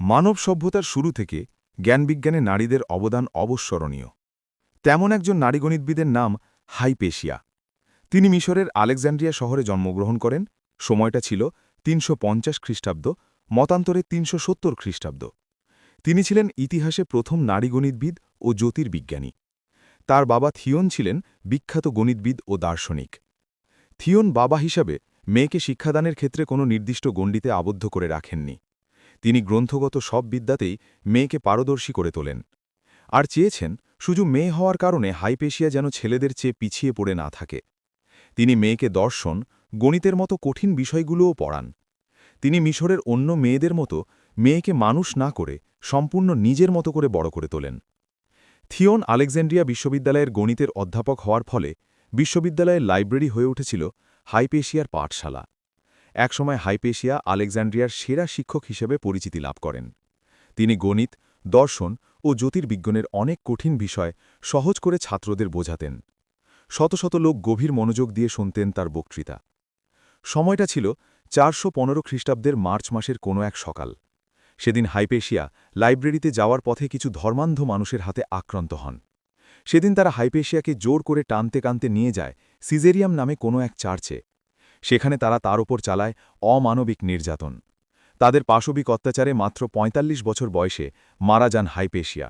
মানব সভ্যতার শুরু থেকে জ্ঞানবিজ্ঞানে নারীদের অবদান অবস্মরণীয়। তেমন একজন নারীগণিতবিদের নাম হাইপেশিয়া। তিনি মিশরের আলেকজান্ড্রিয়া শহরে জন্মগ্রহণ করেন। সময়টা ছিল তিনশো পঞ্চাশ খ্রিস্টাব্দ, মতান্তরে তিনশো সত্তর খ্রিস্টাব্দ। তিনি ছিলেন ইতিহাসে প্রথম নারী গণিতবিদ ও জ্যোতির্বিজ্ঞানী। তার বাবা থিয়ন ছিলেন বিখ্যাত গণিতবিদ ও দার্শনিক। থিয়ন বাবা হিসাবে মেয়েকে শিক্ষাদানের ক্ষেত্রে কোনো নির্দিষ্ট গণ্ডিতে আবদ্ধ করে রাখেননি। তিনি গ্রন্থগত সব বিদ্যাতেই মেয়েকে পারদর্শী করে তোলেন। আর চেয়েছেন শুধু মেয়ে হওয়ার কারণে হাইপেশিয়া যেন ছেলেদের চেয়ে পিছিয়ে পড়ে না থাকে। তিনি মেয়েকে দর্শন, গণিতের মতো কঠিন বিষয়গুলোও পড়ান। তিনি মিশরের অন্য মেয়েদের মতো মেয়েকে মানুষ না করে, সম্পূর্ণ নিজের মতো করে বড় করে তোলেন। থিওন আলেকজান্ড্রিয়া বিশ্ববিদ্যালয়ের গণিতের অধ্যাপক হওয়ার ফলে বিশ্ববিদ্যালয়ের লাইব্রেরি হয়ে উঠেছিল হাইপেশিয়ার পাঠশালা। একসময় হাইপেশিয়া আলেকজান্ড্রিয়ার সেরা শিক্ষক হিসেবে পরিচিতি লাভ করেন। তিনি গণিত, দর্শন ও জ্যোতির্বিজ্ঞানের অনেক কঠিন বিষয় সহজ করে ছাত্রদের বোঝাতেন। শত শত লোক গভীর মনোযোগ দিয়ে শুনতেন তার বক্তৃতা। সময়টা ছিল চারশো পনেরো খ্রিস্টাব্দের মার্চ মাসের কোনো এক সকাল। সেদিন হাইপেশিয়া লাইব্রেরিতে যাওয়ার পথে কিছু ধর্মান্ধ মানুষের হাতে আক্রান্ত হন। সেদিন তারা হাইপেশিয়াকে জোর করে টানতে কানতে নিয়ে যায় সিজেরিয়াম নামে কোনো এক চার্চে। সেখানে তারা তার ওপর চালায় অমানবিক নির্যাতন। তাদের পাশবিক অত্যাচারে মাত্র ৪৫ বছর বয়সে মারা যান হাইপেশিয়া।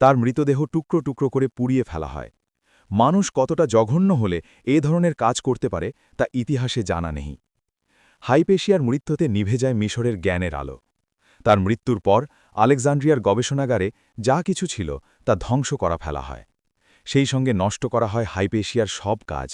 তার মৃতদেহ টুকরো টুকরো করে পুড়িয়ে ফেলা হয়। মানুষ কতটা জঘন্য হলে এ ধরনের কাজ করতে পারে তা ইতিহাসে জানা নেই। হাইপেশিয়ার মৃত্যুতে নিভে যায় মিশরের জ্ঞানের আলো। তার মৃত্যুর পর আলেকজান্ড্রিয়ার গবেষণাগারে যা কিছু ছিল তা ধ্বংস করা ফেলা হয়। সেই সঙ্গে নষ্ট করা হয় হাইপেশিয়ার সব কাজ।